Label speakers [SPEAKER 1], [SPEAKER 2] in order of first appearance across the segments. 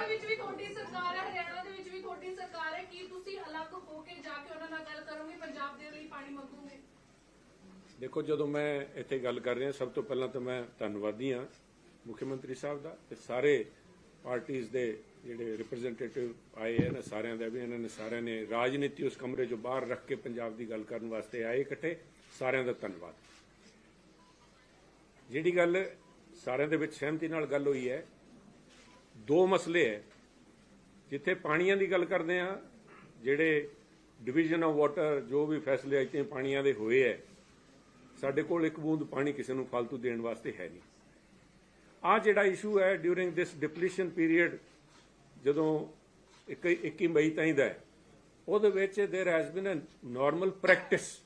[SPEAKER 1] ਦੇ ਵਿੱਚ ਵੀ ਤੁਹਾਡੀ ਸਰਕਾਰ ਹੈ, ਹਰਿਆਣਾ ਦੇ ਵਿੱਚ ਵੀ ਤੁਹਾਡੀ ਸਰਕਾਰ ਹੈ, ਕੀ ਤੁਸੀਂ ਅਲੱਗ ਹੋ ਕੇ ਜਾ ਕੇ ਉਹਨਾਂ ਨਾਲ ਗੱਲ ਕਰੋਗੇ, ਪੰਜਾਬ ਦੇ ਲਈ ਪਾਣੀ ਮੰਗੋਗੇ?
[SPEAKER 2] ਦੇਖੋ, ਜਦੋਂ ਮੈਂ ਇੱਥੇ ਗੱਲ ਕਰ ਰਿਹਾ, ਸਭ ਤੋਂ ਪਹਿਲਾਂ ਤਾਂ ਮੈਂ ਧੰਨਵਾਦੀ ਹਾਂ ਮੁੱਖ ਮੰਤਰੀ ਸਾਹਿਬ ਦਾ ਤੇ ਸਾਰੇ ਪਾਰਟੀਆਂ ਦੇ ਜਿਹੜੇ ਰਿਪਰੈਜ਼ੈਂਟੇਟਿਵ ਆਏ ਹਨ ਸਾਰਿਆਂ ਦਾ ਵੀ, ਇਹਨਾਂ ਨੇ ਸਾਰਿਆਂ ਨੇ ਰਾਜਨੀਤੀ ਉਸ ਕਮਰੇ ਚੋਂ ਬਾਹਰ ਰੱਖ ਕੇ ਪੰਜਾਬ ਦੀ ਗੱਲ ਕਰਨ ਵਾਸਤੇ ਆਏ ਇਕੱਠੇ, ਸਾਰਿਆਂ ਦਾ ਧੰਨਵਾਦ। ਜਿਹੜੀ ਗੱਲ ਸਾਰਿਆਂ ਦੇ ਵਿੱਚ ਸਹਿਮਤੀ ਨਾਲ ਗੱਲ ਹੋਈ ਹੈ ਦੋ ਮਸਲੇ ਹੈ, ਜਿੱਥੇ ਪਾਣੀਆਂ ਦੀ ਗੱਲ ਕਰਦੇ ਆ ਜਿਹੜੇ ਡਿਵੀਜ਼ਨ ਆਫ ਵਾਟਰ ਜੋ ਵੀ ਫੈਸਲੇ ਆਈਆਂ ਪਾਣੀਆਂ ਦੇ ਹੋਏ ਹੈ, ਸਾਡੇ ਕੋਲ ਇੱਕ ਬੂੰਦ ਪਾਣੀ ਕਿਸੇ ਨੂੰ ਫालतू ਦੇਣ ਵਾਸਤੇ ਹੈ ਨਹੀਂ। ਆ ਜਿਹੜਾ ਇਸ਼ੂ ਹੈ ਡਿਊਰਿੰਗ ਦਿਸ ਡਿਪਲੀਸ਼ਨ ਪੀਰੀਅਡ ਜਦੋਂ 21 ਮਈ ਤਾਈਂ ਦਾ ਉਹਦੇ ਵਿੱਚ there has been a normal practice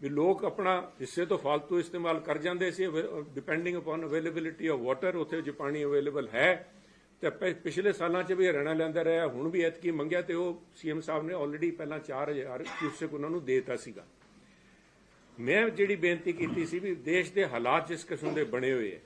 [SPEAKER 2] ਵੀ ਲੋਕ ਆਪਣਾ ਹਿੱਸੇ ਤੋਂ ਫालतू ਇਸਤੇਮਾਲ ਕਰ ਜਾਂਦੇ ਸੀ depending upon availability of water ਉੱਥੇ ਜੇ ਪਾਣੀ ਅਵੇਲੇਬਲ ਹੈ, ਤੇ ਪਿਛਲੇ ਸਾਲਾਂ 'ਚ ਵੀ ਹਰਿਆਣਾ ਲੈਂਦਾ ਰਿਹਾ, ਹੁਣ ਵੀ ਐਤਕੀ ਮੰਗਿਆ ਤੇ ਉਹ ਸੀਐਮ ਸਾਹਿਬ ਨੇ ਆਲਰੇਡੀ ਪਹਿਲਾਂ 4000 ਕਿਊਸੈਕ ਉਹਨਾਂ ਨੂੰ ਦੇਤਾ ਸੀਗਾ। ਮੈਂ ਜਿਹੜੀ ਬੇਨਤੀ ਕੀਤੀ ਸੀ ਵੀ ਦੇਸ਼ ਦੇ ਹਾਲਾਤ ਜਿਸ ਕਿਸਮ ਦੇ ਬਣੇ ਹੋਏ ਹੈ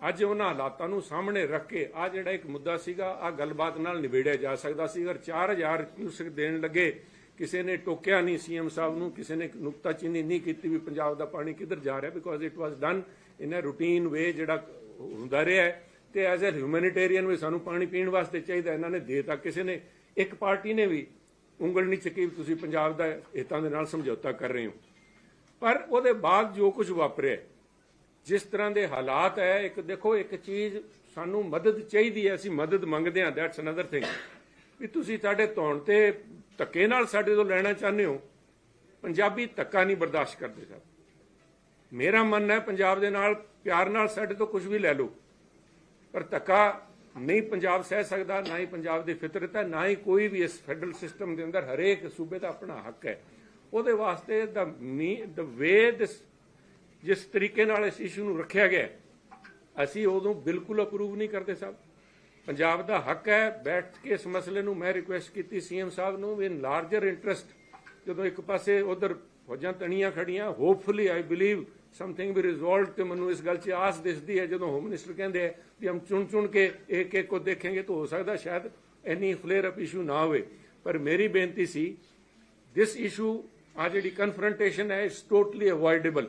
[SPEAKER 2] ਅੱਜ ਉਹਨਾਂ ਹਾਲਾਤਾਂ ਨੂੰ ਸਾਹਮਣੇ ਰੱਖ ਕੇ ਆ ਜਿਹੜਾ ਇੱਕ ਮੁੱਦਾ ਸੀਗਾ ਆ ਗੱਲਬਾਤ ਨਾਲ ਨਿਬੇੜਿਆ ਜਾ ਸਕਦਾ ਸੀ। ਅਗਰ 4000 ਕਿਊਸਕ ਦੇਣ ਲੱਗੇ ਕਿਸੇ ਨੇ ਟੋਕਿਆ ਨਹੀਂ ਸੀਐਮ ਸਾਹਿਬ ਨੂੰ, ਕਿਸੇ ਨੇ ਨੁਕਤਾਚੀਨੀ ਨਹੀਂ ਕੀਤੀ ਵੀ ਪੰਜਾਬ ਦਾ ਪਾਣੀ ਕਿੱਧਰ ਜਾ ਰਿਹਾ because it was done in a routine way ਜਿਹੜਾ ਹੁੰਦਾ ਰਿਹਾ ਤੇ ਐਜ਼ ਅ ਹਿਊਮੈਨਿਟੇਰੀਅਨ ਵੀ ਸਾਨੂੰ ਪਾਣੀ ਪੀਣ ਵਾਸਤੇ ਚਾਹੀਦਾ, ਇਹਨਾਂ ਨੇ ਦੇਤਾ। ਕਿਸੇ ਨੇ, ਇੱਕ ਪਾਰਟੀ ਨੇ ਵੀ ਉਂਗਲ ਨਹੀਂ ਚੱਕੀ ਵੀ ਤੁਸੀਂ ਪੰਜਾਬ ਦਾ ਹਿੱਤਾਂ ਦੇ ਨਾਲ ਸਮਝੌਤਾ ਕਰ ਰਹੇ ਹੋ। ਪਰ ਉਹਦੇ ਬਾਅਦ ਜੋ ਕੁਝ ਵਾਪਰਿਆ ਜਿਸ ਤਰ੍ਹਾਂ ਦੇ ਹਾਲਾਤ ਹੈ, ਇੱਕ ਦੇਖੋ, ਇੱਕ ਚੀਜ਼ ਸਾਨੂੰ ਮਦਦ ਚਾਹੀਦੀ ਹੈ, ਅਸੀਂ ਮਦਦ ਮੰਗਦੇ ਹਾਂ ਦੈਟਸ ਅਨਦਰ ਥਿੰਗ ਵੀ ਤੁਸੀਂ ਸਾਡੇ ਧੌਣ ਤੇ ਧੱਕੇ ਨਾਲ ਸਾਡੇ ਤੋਂ ਲੈਣਾ ਚਾਹੁੰਦੇ ਹੋ, ਪੰਜਾਬੀ ਧੱਕਾ ਨਹੀਂ ਬਰਦਾਸ਼ਤ ਕਰਦੇ ਸਾਹਿਬ ਮੇਰਾ ਮੰਨਣਾ ਹੈ ਪੰਜਾਬ ਦੇ ਨਾਲ, ਪਿਆਰ ਨਾਲ ਸਾਡੇ ਤੋਂ ਕੁਝ ਵੀ ਲੈ ਲਓ, ਪਰ ਧੱਕਾ ਨਹੀਂ ਪੰਜਾਬ ਸਹਿ ਸਕਦਾ, ਨਾ ਹੀ ਪੰਜਾਬ ਦੀ ਫਿਤਰਤ ਹੈ, ਨਾ ਹੀ ਕੋਈ ਵੀ ਇਸ ਫੈਡਰਲ ਸਿਸਟਮ ਦੇ ਅੰਦਰ ਹਰੇਕ ਸੂਬੇ ਦਾ ਆਪਣਾ ਹੱਕ ਹੈ। ਉਹਦੇ ਵਾਸਤੇ ਦਾ ਦ ਵੇ, ਦਿਸ, ਜਿਸ ਤਰੀਕੇ ਨਾਲ ਇਸ ਇਸ਼ੂ ਨੂੰ ਰੱਖਿਆ ਗਿਆ ਅਸੀਂ ਉਦੋਂ ਬਿਲਕੁਲ ਅਪਰੂਵ ਨਹੀਂ ਕਰਦੇ ਸਾਹਿਬ ਪੰਜਾਬ ਦਾ ਹੱਕ ਹੈ ਬੈਠ ਕੇ ਇਸ ਮਸਲੇ ਨੂੰ ਮੈਂ ਰਿਕੁਐਸਟ ਕੀਤੀ ਸੀਐਮ ਸਾਹਿਬ ਨੂੰ ਵੀ ਇਨ ਲਾਰਜਰ ਇੰਟਰਸਟ ਜਦੋਂ ਇੱਕ ਪਾਸੇ ਉਧਰ ਫੌਜਾਂ ਤਣੀਆਂ ਖੜੀਆਂ hopefully I believe something we resolved ਤੇ ਮੈਨੂੰ ਇਸ ਗੱਲ 'ਚ ਆਸ ਦਿਸਦੀ ਹੈ, ਜਦੋਂ ਹੋਮ ਮਿਨਿਸਟਰ ਕਹਿੰਦੇ ਹੈ ਵੀ ਹਮ ਚੁਣ ਚੁਣ ਕੇ ਇੱਕ ਇੱਕ ਕੋ ਦੇਖਾਂਗੇ ਤਾਂ ਹੋ ਸਕਦਾ ਸ਼ਾਇਦ ਇੰਨੀ ਫਲੇਅਰ ਅਪ ਇਸ਼ੂ ਨਾ ਹੋਵੇ। ਪਰ ਮੇਰੀ ਬੇਨਤੀ ਸੀ, this ਇਸ਼ੂ ਆ ਜਿਹੜੀ ਕਨਫਰੰਟੇਸ਼ਨ ਹੈ is totally avoidable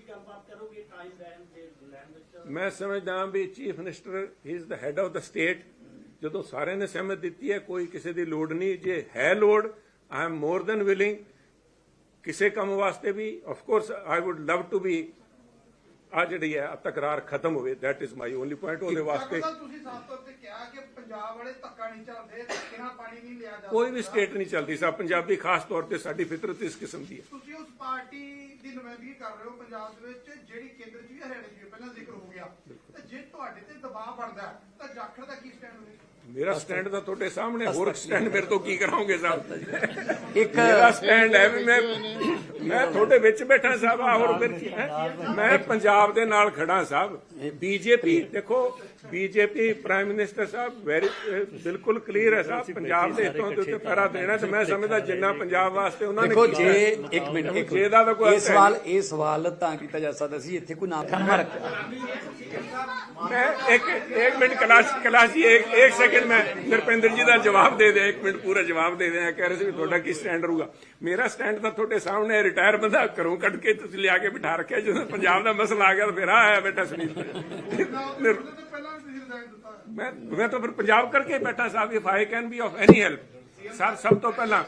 [SPEAKER 3] ਗੱਲਬਾਤ ਕਰੋਗੇ ਟਾਈਮ ਲੈਣ ਦੇ ਲੈਣ ਵਿੱਚ
[SPEAKER 2] ਮੈਂ ਸਮਝਦਾ ਹਾਂ ਵੀ chief minister he is the head of the state ਜਦੋਂ ਸਾਰਿਆਂ ਨੇ ਸਹਿਮਤ ਦਿੱਤੀ ਹੈ, ਕੋਈ ਕਿਸੇ ਦੀ ਲੋੜ ਨਹੀਂ। ਜੇ ਹੈ ਲੋੜ I am more than willing ਕਿਸੇ ਕੰਮ ਵਾਸਤੇ ਵੀ of course I would love to be ਆ ਜਿਹੜੀ ਹੈ ਤਕਰਾਰ ਖਤਮ ਹੋਵੇ that is my only point ਉਹਦੇ ਵਾਸਤੇ
[SPEAKER 4] ਤੁਸੀਂ ਸਾਫ਼ ਤੌਰ ਤੇ ਕਿਹਾ ਕਿ ਪੰਜਾਬ ਵਾਲੇ ਧੱਕਾ ਨਹੀਂ ਚੱਲਦੇ ਧੱਕੇ ਨਾਲ ਪਾਣੀ ਨਹੀਂ ਲਿਆ ਜਾਂਦਾ
[SPEAKER 2] ਕੋਈ ਵੀ ਸਟੇਟ ਨਹੀਂ ਚੱਲਦੀ ਸਾ ਪੰਜਾਬੀ ਖਾਸ ਤੌਰ ਤੇ ਸਾਡੀ ਫਿਤਰਤ ਇਸ ਕਿਸਮ ਦੀ ਹੈ।
[SPEAKER 4] ਤੁਸੀਂ ਉਸ ਪਾਰਟੀ ਦੀ ਨੁਮਾਇੰਦਗੀ ਕਰ ਰਹੇ ਹੋ ਪੰਜਾਬ ਦੇ ਵਿੱਚ ਜਿਹੜੀ ਕੇਂਦਰ 'ਚ ਵੀ ਹਰਿਆਣੇ 'ਚ ਵੀ ਪਹਿਲਾਂ ਜ਼ਿਕਰ ਹੋ ਗਿਆ। ਤੇ ਜੇ ਤੁਹਾਡੇ ਤੇ ਦਬਾਅ ਬਣਦਾ ਤਾਂ ਜਾਖੜ ਦਾ ਕੀ ਸਟੈਂਡ ਹੋਵੇਗਾ?
[SPEAKER 2] ਮੇਰਾ ਸਟੈਂਡ ਤਾਂ ਤੁਹਾਡੇ ਸਾਹਮਣੇ ਹੋਰ ਸਟੈਂਡ ਮੇਰੇ ਤੋਂ ਕੀ ਕਰਾਉਂਗੇ ਸਾਹਿਬ?
[SPEAKER 5] ਇੱਕ
[SPEAKER 2] ਮੇਰਾ ਸਟੈਂਡ ਹੈ ਵੀ ਮੈਂ ਮੈਂ ਤੁਹਾਡੇ ਵਿੱਚ ਬੈਠਾ ਸਾਹਿਬ ਆ ਹੋਰ ਫਿਰ ਕੀ ਹੈ? ਮੈਂ ਪੰਜਾਬ ਦੇ ਨਾਲ ਖੜਾ ਸਾਹਿਬ। ਬੀਜੇਪੀ ਦੇਖੋ ਬੀਜੇਪੀ ਪ੍ਰਾਈਮ ਮਿਨਿਸਟਰ ਸਾਹਿਬ ਵੈਰੀ ਬਿਲਕੁਲ ਕਲੀਅਰ ਹੈ ਸਾਹਿਬ। ਪੰਜਾਬ ਦੇ ਹਿੱਤਾਂ ਦੇ ਉੱਤੇ ਪੈਰਾ ਦੇਣਾ ਤੇ ਮੈਂ ਸਮਝਦਾ ਜਿੰਨਾ ਪੰਜਾਬ ਵਾਸਤੇ ਉਹਨਾਂ ਨੇ
[SPEAKER 5] ਦੇਖੋ ਜੇ 1 ਮਿੰਟ ਇੱਕ
[SPEAKER 2] ਜੇ ਦਾ ਕੋਈ
[SPEAKER 5] ਇਹ ਸਵਾਲ ਇਹ ਸਵਾਲ ਤਾਂ ਕੀਤਾ ਜਾ ਸਕਦਾ ਸੀ ਇੱਥੇ ਕੋਈ ਨਾਮ ਰੱਖਿਆ
[SPEAKER 2] ਮੈਂ ਇੱਕ 1 ਮਿੰਟ ਕਲਾਸ ਕਲਾਸ ਇੱਕ 1 ਫਿਰ ਮੈਂ ਨਰਪਿੰਦਰ ਜੀ ਦਾ ਜਵਾਬ ਦੇ ਦਿਆ 1 ਮਿੰਟ ਪੂਰਾ ਜਵਾਬ ਦੇ ਦਿਆ ਕਹਿ ਰਹੇ ਸੀ ਵੀ ਤੁਹਾਡਾ ਕੀ ਸਟੈਂਡ ਰਹੂਗਾ। ਮੇਰਾ ਸਟੈਂਡ ਤਾਂ ਤੁਹਾਡੇ ਸਾਹਮਣੇ ਰਿਟਾਇਰ ਬੰਦਾ ਘਰੋਂ ਕੱਢ ਕੇ ਤੁਸੀਂ ਲਿਆ ਕੇ ਬਿਠਾ ਰੱਖਿਆ ਜਦੋਂ ਪੰਜਾਬ ਦਾ ਮਸਲਾ ਆ ਗਿਆ ਤਾਂ ਫਿਰ ਆਇਆ ਬੈਠਾ ਸੁਨੀਲ ਮੈਂ ਮੈਂ ਤਾਂ ਫਿਰ ਪੰਜਾਬ ਕਰਕੇ ਬੈਠਾ ਸਾਹਿਬ if I can be of any help sir ਸਭ ਤੋਂ ਪਹਿਲਾਂ